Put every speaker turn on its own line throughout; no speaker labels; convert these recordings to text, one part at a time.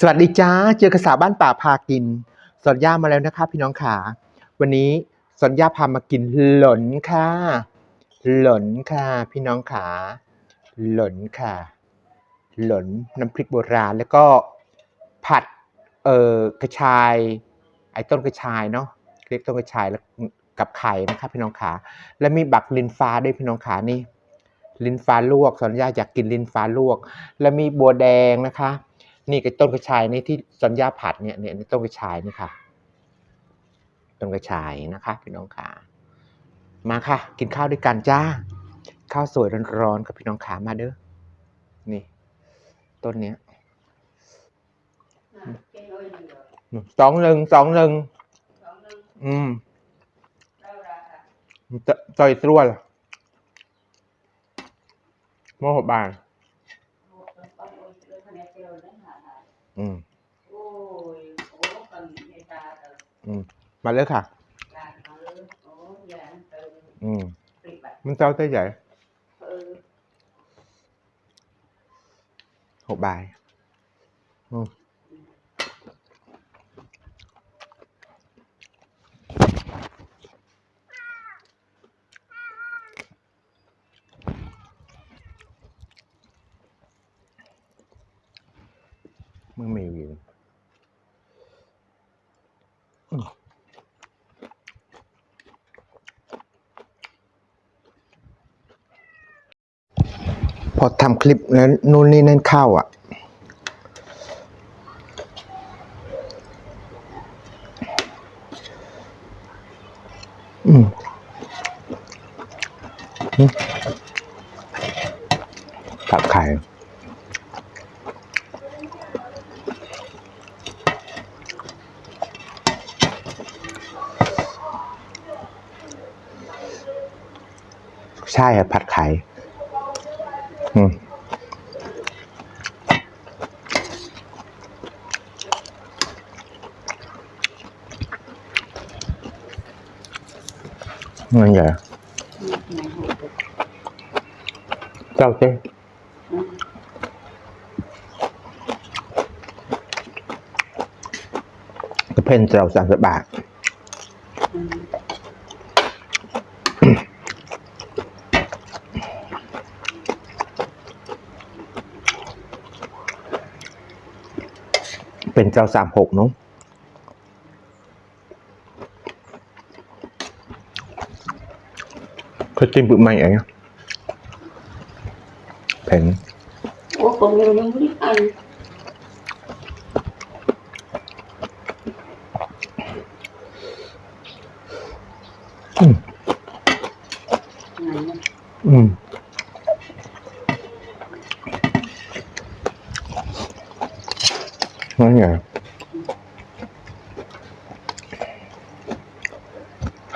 สวัสดีจ้า เจอกระสาวบ้านป่าพากิน สอนย่ามาแล้วนะคะ พี่น้องขา วันนี้สอนย่าพามากินหล่นค่ะ หล่นค่ะ พี่น้องขา หล่นค่ะ หล่นน้ำพริกโบราณแล้วก็ผัดเอ่อกระชาย ไอ้ต้นกระชายเนาะเรียกต้นกระชายแล้วกับไข่นะคะพี่น้องขา แล้วมีบักลินฟ้าด้วยพี่น้องขานี่ ลินฟ้าลวกสัญญาอยากกินลินฟ้าลวก แล้วมีบัวแดงนะคะ นี่ก็ต้นกระชายนี่ที่สัญญาผัดเนี่ยเนี่ยนี่ต้นกระชายนี่ค่ะ ต้นกระชายนะคะพี่น้องขามาค่ะ กินข้าวด้วยกันจ้า ข้าวสวยร้อนๆกับพี่น้องขามาเด้อนี่ ต้นเนี้ยสองหนึ่งสองหนึ่งอืมจะจอยตรวจโมหบาน อืมอืมมาเลยค่ะอืมมันเจ้าเต้ใหญ่หกใบายอืม มึงไม่วิวอืมพอทำคลิปแล้วนู่นนี่นั่นเข้าอะ อืมอืมผัดไข่ ใช่ผัดไข่อืมมันใหญ่เจ้าเจ๊เพนเจ้าสามสิบบาท เป็นเจ้าสามหกเนาะเคยกินบึกใหม่ไงเผ็น
Ủa còn nhiều nhưng không biết ăn
อืม
Này nè
อืมนั่นไง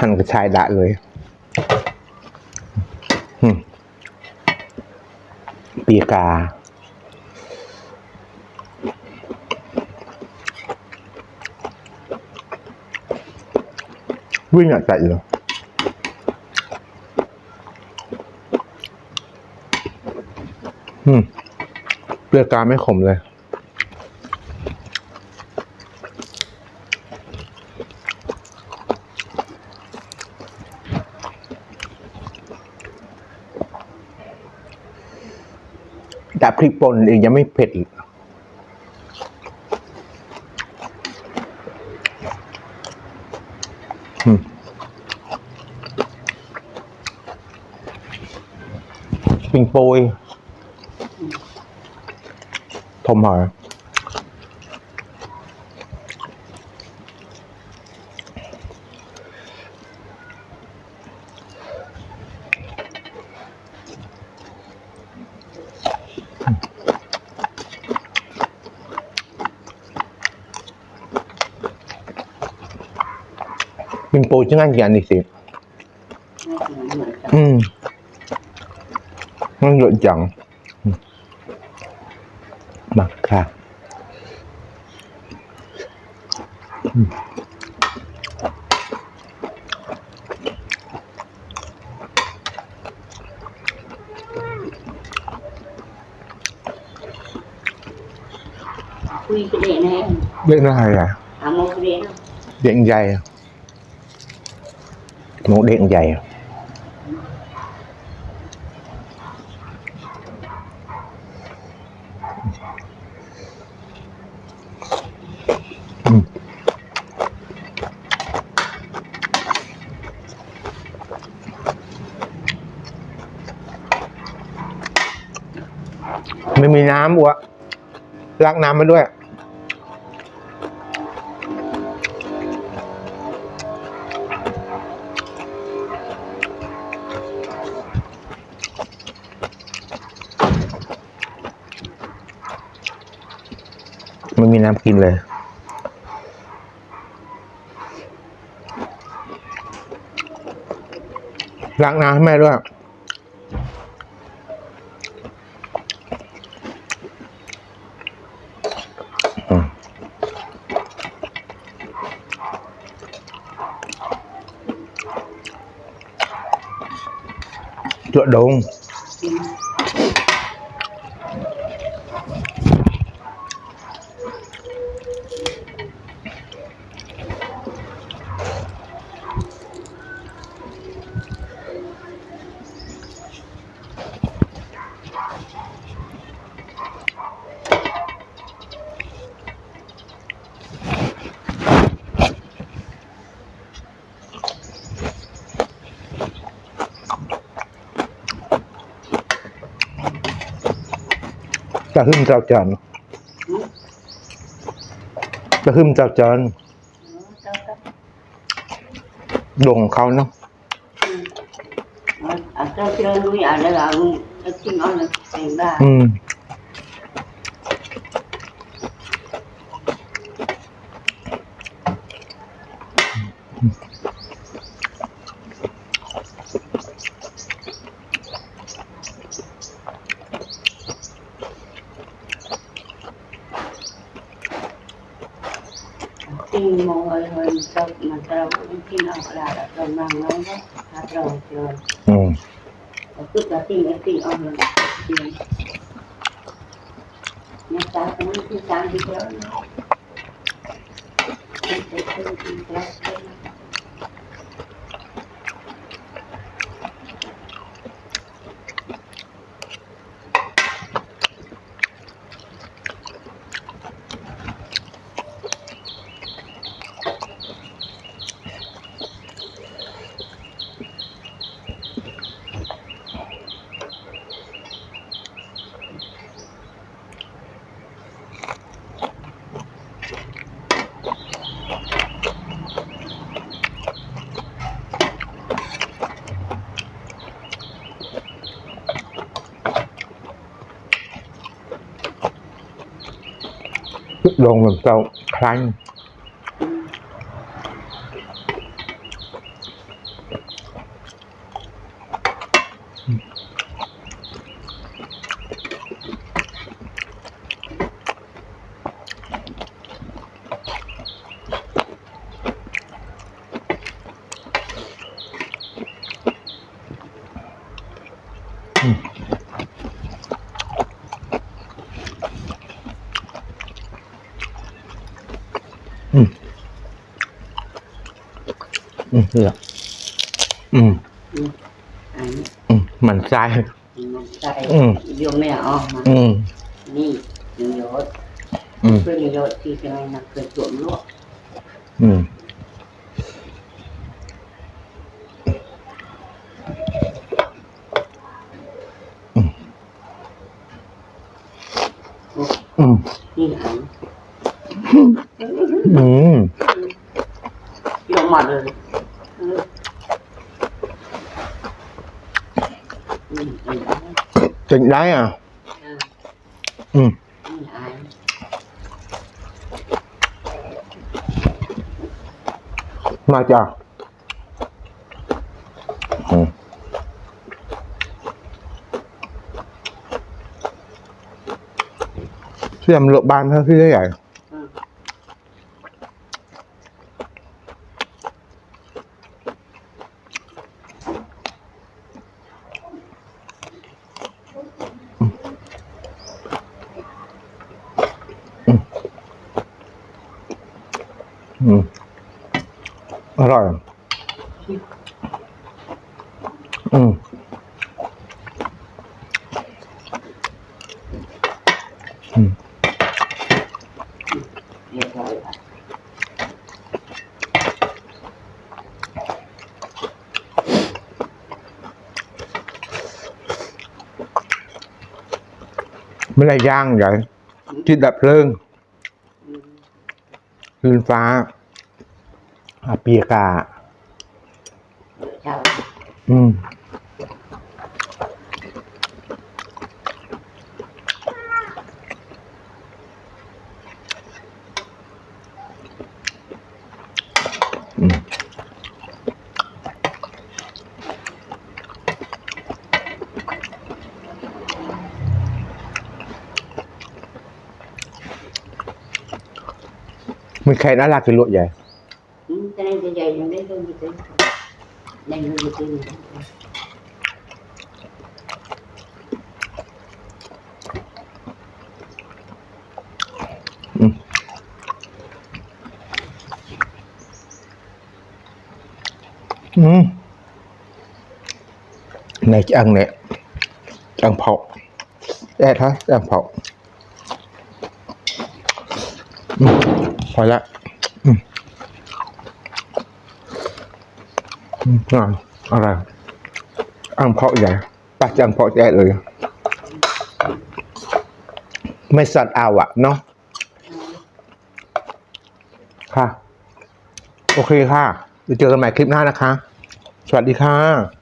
หั่นกระชายดะเลยปีกา วิ่งอะใจเลยอืมเปลือกกาไม่ขมเลย พริกป่นเองยังไม่เผ็ดอีกอืมปิงโปยทมหอย mình bồi tiếng
Anh thì ăn được gì
ừ nó lựa chọn mặt
khà ừ. Điện này
à?
À, một điện
không? Điện dày à? หญ่อะหมูเด็กใหญ่ไม่มีน้ำบัวรักน้ำมาด้วย ม่มีน้ำกินเลย ล้างน้ำให้แม่ด้วย อืม chỗ đông ta hưng trao trần ta hưng trao trần đồ ของเขาเนาะ
à cho chơi nuôi à đây là cái chim nó là thành ba
อืม
nhưng mọi người hồi mà tao cũng tin ông là đã tao mang nó đó rồi rồi
ừ
cứ cả tin cái tin ông là tiền nhà cũng cứ sáng đi kéo Thank
you. ลงแหมือนเจ้าคลัง นอืมเนี่ยอืม
à,
อืมหมันใจ
mình chạy
Ừ.
vô mẹ o mà
อืม
đi nhiều rồi
อืม
cứ nhiều rồi thì cái này là cười trộm luôn
อืม อืม
đi hẳn
อืม
vô mặt rồi ừ. Ừ, ừ,
จริงได้อะ
ừ.
อืม
Ừ, ai
มาจ้ะอืมเชื่อมโลบานเพื่อที่ได้ใหญ่
ừ.
อืมอร่อย อืมอืมไม่ได้ย่างใหญ่จิตดับเพลิง
อืม
คืนฟ้าอาเปียกา
เจ้า
อืมอืมมันใครน่ารักกินลวกใหญ่ื
มในจังเนี่ยจังเผาแอดฮะจังเผาพ
อละอ่าอะไรอังเพาะใหญ่ปัจจังเพาะแหญ่เลย ไม่สัตว์เอาอะเนาะค่ะ โอเคค่ะจะเจอกันใหม่คลิปหน้านะคะ สวัสดีค่ะ